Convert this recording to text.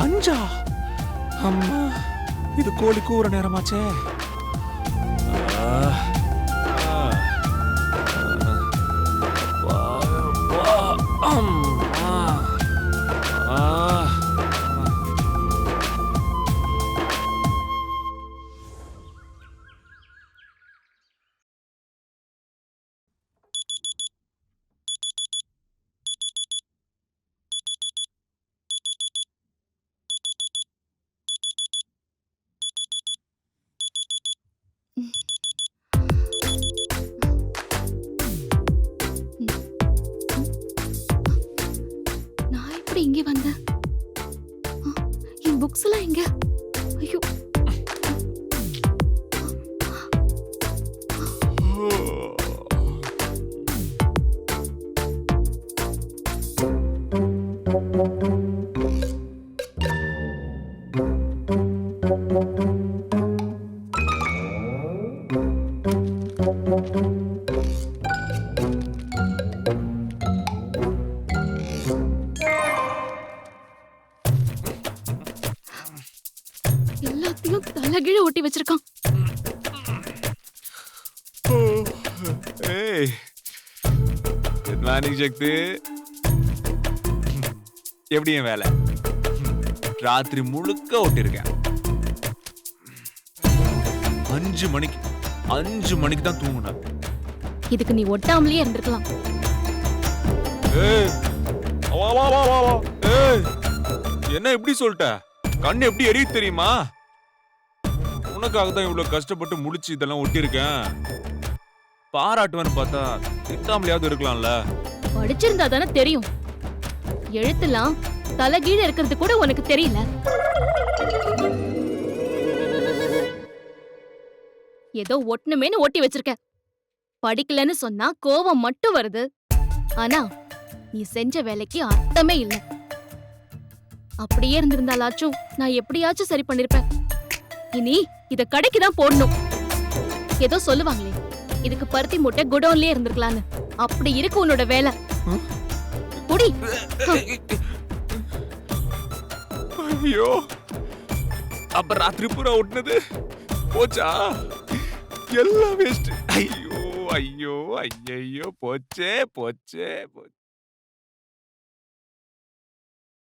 அஞ்சா? அம்மா. இது கோழி கூற நேரமாச்சே. நான் எப்படி இங்கே வந்தேன்? என் புக்ஸ் எல்லாம் எங்க? ஐயோ. thank you எல்லாத்தையும் தலைகீழ ஒட்டி வச்சிருக்கான். ஏய் மார்னிங் சக்தி. எப்படி என் வேலை? ராத்திரி முழுக்க ஓட்டிருக்கேன் அஞ்சு மணிக்கு. அஞ்சு மணிக்கு தான் தூங்குனேன். இதுக்கு நீ ஒட்டாமலேயே இருந்திருக்கலாம். ஏய் வா வா வா வா வா. ஏய் என்ன எப்படி சொல்லிட்ட? கண்ணு எப்படி எரியுது தெரியுமா? உனக்காக தான் இவ்வளவு கஷ்டப்பட்டு முடிச்சு இதெல்லாம் ஒட்டியிருக்கேன். பாராட்டுவேன்னு பார்த்தா திட்டாமலையாவது இருக்கலாம்ல. படிச்சிருந்தா தானே தெரியும். எழுத்துலாம் தலைகீழ இருக்கிறது கூட உனக்கு தெரியல. ஏதோ ஒட்டணுமேனு ஒட்டி வச்சிருக்க. படிக்கலன்னு சொன்னா கோவம் மட்டும் வருது. ஆனா நீ செஞ்ச வேலைக்கு அர்த்தமே இல்ல. அப்படியே இருந்திருந்தாலாச்சும் நான் எப்படியாச்சும் சரி பண்ணிருப்பேன். இனி இத கடைக்கு தான் போடணும். ஏதோ சொல்லுவாங்களே இதுக்கு பருத்தி மூட்டை குடோன்லயே இருந்திருக்கலான்னு. அப்படி இருக்கு உன்னோட வேலை. புடி ஐயோ அப்ப ராத்திரி பூரா ஒட்டினது போச்சா? எல்லாம் வேஸ்ட் ஐயோ ஐயோ ஐயோ போச்சே போச்சே போச்சே.